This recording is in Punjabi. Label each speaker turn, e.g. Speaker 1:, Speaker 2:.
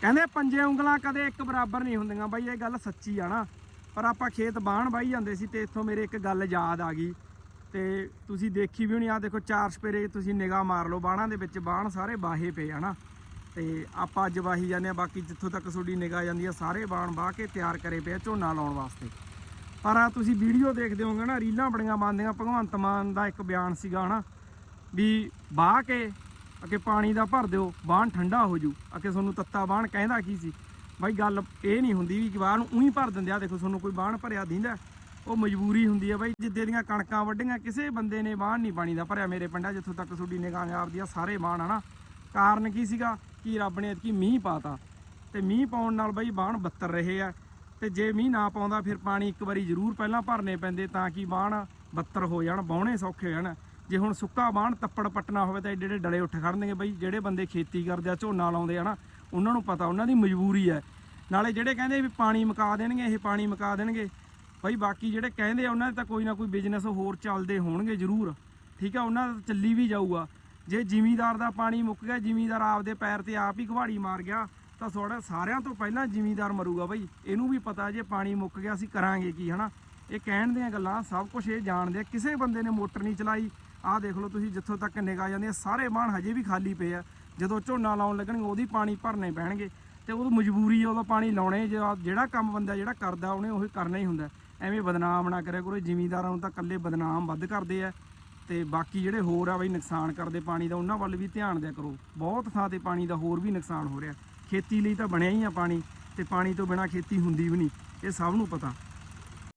Speaker 1: ਕਹਿੰਦੇ ਪੰਜੇ ਉਂਗਲਾਂ ਕਦੇ ਇੱਕ ਬਰਾਬਰ ਨਹੀਂ ਹੁੰਦੀਆਂ ਬਾਈ, ਇਹ ਗੱਲ ਸੱਚੀ ਆ ਨਾ। ਪਰ ਆਪਾਂ ਖੇਤ ਬਾਣ ਬਾਈ ਜਾਂਦੇ ਸੀ ਤੇ ਇੱਥੋਂ ਮੇਰੇ ਇੱਕ ਗੱਲ ਯਾਦ ਆ ਗਈ। ਤੇ ਤੁਸੀਂ ਦੇਖੀ ਵੀ ਹੋਣੀ ਆ ਦੇਖੋ ਚਾਰ ਸਪੇਰੇ ਤੁਸੀਂ ਨਿਗਾਹ ਮਾਰ ਲਓ, ਬਾਣਾਂ ਦੇ ਵਿੱਚ ਬਾਣ ਸਾਰੇ ਬਾਹੇ ਪਏ ਆ ਨਾ। ਤੇ ਆਪਾਂ ਅੱਜ ਵਾਹੀ ਜਾਂਦੇ ਆ, ਬਾਕੀ ਜਿੱਥੋਂ ਤੱਕ ਤੁਹਾਡੀ ਨਿਗਾਹ ਜਾਂਦੀ ਆ, ਸਾਰੇ ਬਾਣ ਬਾਹ ਕੇ ਤਿਆਰ ਕਰੇ ਪਏ ਝੋਨਾ ਲਾਉਣ ਵਾਸਤੇ। ਪਰ ਆ ਤੁਸੀਂ ਵੀਡੀਓ ਦੇਖਦੇ ਹੋਗੇ ਨਾ, ਰੀਲਾਂ ਬੜੀਆਂ ਬਣਦੀਆਂ ਭਗਵੰਤ ਮਾਨ ਦਾ ਇੱਕ ਬਿਆਨ ਸੀਗਾ ਹਨਾ ਵੀ ਬਾਹ ਕੇ ਅਕੇ ਪਾਣੀ ਦਾ ਭਰ ਦਿਓ, ਬਾਣ ਠੰਡਾ ਹੋ ਜੂ। ਅਕੇ ਤੁਹਾਨੂੰ ਤੱਤਾ ਬਾਣ ਕਹਿੰਦਾ ਕੀ ਸੀ? ਬਾਈ ਗੱਲ ਇਹ ਨਹੀਂ ਹੁੰਦੀ ਵੀ ਕਿ ਬਾਣ ਨੂੰ ਉਹੀ ਭਰ ਦਿੰਦੇ ਆ। ਦੇਖੋ, ਤੁਹਾਨੂੰ ਕੋਈ ਬਾਣ ਭਰਿਆ ਦਿੰਦਾ ਉਹ ਮਜਬੂਰੀ ਹੁੰਦੀ ਹੈ ਬਾਈ। ਜਿੱਦੇ ਦੀਆਂ ਕਣਕਾਂ ਵੱਢੀਆਂ, ਕਿਸੇ ਬੰਦੇ ਨੇ ਬਾਣ ਨਹੀਂ ਪਾਣੀ ਦਾ ਭਰਿਆ ਮੇਰੇ ਪਿੰਡਾਂ ਜਿੱਥੋਂ ਤੱਕ ਤੁਹਾਡੀ ਨਿਗਾਹ ਆਪਦੀ ਆ ਸਾਰੇ ਬਾਣ ਹਨਾ ਕਾਰਨ ਕੀ ਸੀਗਾ? ਕਿ ਰੱਬ ਨੇ ਕੀ ਮੀਂਹ ਪਾਤਾ। ਤੇ ਮੀਂਹ ਪਾਉਣ ਨਾਲ ਬਾਈ ਬਾਣ ਬੱਤਰ ਰਹੇ ਆ। ਤੇ ਜੇ ਮੀਂਹ ਨਾ ਪਾਉਂਦਾ, ਫਿਰ ਪਾਣੀ ਇੱਕ ਵਾਰੀ ਜ਼ਰੂਰ ਪਹਿਲਾਂ ਭਰਨੇ ਪੈਂਦੇ ਤਾਂ ਕਿ ਬਾਣ ਬੱਤਰ ਹੋ ਜਾਣ ਬਾਉਣੇ ਸੌਖੇ ਹੋ ਜਾਣ। ਜੇ ਹੁਣ ਸੁੱਕਾ ਬਾਣ ਤੱਪੜ ਪੱਟਣਾ ਹੋਵੇ ਤਾਂ ਏਡੇ ਏਡੇ ਡਲੇ ਉੱਠ ਖੜਨਗੇ ਬਈ, ਜਿਹੜੇ ਬੰਦੇ ਖੇਤੀ ਕਰਦੇ ਆ, ਝੋਨਾ ਲਾਉਂਦੇ ਆ ਨਾ, ਉਹਨਾਂ ਨੂੰ ਪਤਾ, ਉਹਨਾਂ ਦੀ ਮਜਬੂਰੀ ਹੈ। ਨਾਲੇ ਜਿਹੜੇ ਕਹਿੰਦੇ ਵੀ ਪਾਣੀ ਮੁਕਾ ਦੇਣਗੇ, ਇਹ ਪਾਣੀ ਮੁਕਾ ਦੇਣਗੇ, ਬਈ ਬਾਕੀ ਜਿਹੜੇ ਕਹਿੰਦੇ ਆ, ਉਹਨਾਂ ਦੇ ਤਾਂ ਕੋਈ ਨਾ ਕੋਈ ਬਿਜ਼ਨਸ ਹੋਰ ਚੱਲਦੇ ਹੋਣਗੇ ਜ਼ਰੂਰ। ਠੀਕ ਆ, ਉਹਨਾਂ ਦਾ ਚੱਲੀ ਵੀ ਜਾਊਗਾ। ਜੇ ਜ਼ਿਮੀਦਾਰ ਦਾ ਪਾਣੀ ਮੁੱਕ ਗਿਆ, ਜ਼ਿਮੀਦਾਰ ਆਪਦੇ ਪੈਰ ਤੇ ਆਪ ਹੀ ਘਵਾੜੀ ਮਾਰ ਗਿਆ, ਤਾਂ ਥੋੜਾ ਸਾਰਿਆਂ ਤੋਂ ਪਹਿਲਾਂ ਜ਼ਿਮੀਦਾਰ ਮਰੂਗਾ ਬਈ। ਇਹਨੂੰ ਵੀ ਪਤਾ, ਜੇ ਪਾਣੀ ਮੁੱਕ ਗਿਆ, ਅਸੀਂ ਕਰਾਂਗੇ ਕੀ, ਹਨਾ? ਇਹ ਕਹਿਣ ਦੀਆਂ ਗੱਲਾਂ ਸਭ ਕੁਝ ਇਹ ਜਾਣਦੇ ਆ। ਕਿਸੇ ਬੰਦੇ ਨੇ ਮੋਟਰ ਨਹੀਂ ਚਲਾਈ। ਆਹ ਦੇਖ ਲਓ ਤੁਸੀਂ ਜਿੱਥੋਂ ਤੱਕ ਨਿਗਾਹ ਜਾਂਦੀ ਆ, ਸਾਰੇ ਬਾਣ ਹਜੇ ਵੀ ਖਾਲੀ ਪਏ ਆ। ਜਦੋਂ ਝੋਨਾ ਲਾਉਣ ਲੱਗਣਗੇ, ਉਹਦੀ ਪਾਣੀ ਭਰਨੇ ਪੈਣਗੇ। ਤੇ ਉਹ ਮਜਬੂਰੀ ਆ, ਉਹਦਾ ਪਾਣੀ ਲਾਉਣੇ ਜਿਹੜਾ ਕੰਮ ਬੰਦਾ ਜਿਹੜਾ ਕਰਦਾ, ਉਹਨੇ ਉਹੀ ਕਰਨਾ ਹੀ ਹੁੰਦਾ। ਐਵੇਂ ਬਦਨਾਮ ਨਾ ਕਰਿਆ ਕਰੋ, ਜ਼ਿਮੀਂਦਾਰਾਂ ਨੂੰ ਤਾਂ ਇਕੱਲੇ ਬਦਨਾਮ ਵੱਧ ਕਰਦੇ ਆ। ਤੇ ਬਾਕੀ ਜਿਹੜੇ ਹੋਰ ਆ ਬਈ ਨੁਕਸਾਨ ਕਰਦੇ ਪਾਣੀ ਦਾ, ਉਹਨਾਂ ਵੱਲ ਵੀ ਧਿਆਨ ਦਿਆ ਕਰੋ। ਬਹੁਤ ਥਾਂ ਤੇ ਪਾਣੀ ਦਾ ਹੋਰ ਵੀ ਨੁਕਸਾਨ ਹੋ ਰਿਹਾ। ਖੇਤੀ ਲਈ ਤਾਂ ਬਣਿਆ ਹੀ ਆ ਪਾਣੀ, ਤੇ ਪਾਣੀ ਤੋਂ ਬਿਨਾ ਖੇਤੀ ਹੁੰਦੀ ਵੀ ਨਹੀਂ। ਇਹ ਸਭ ਨੂੰ ਪਤਾ।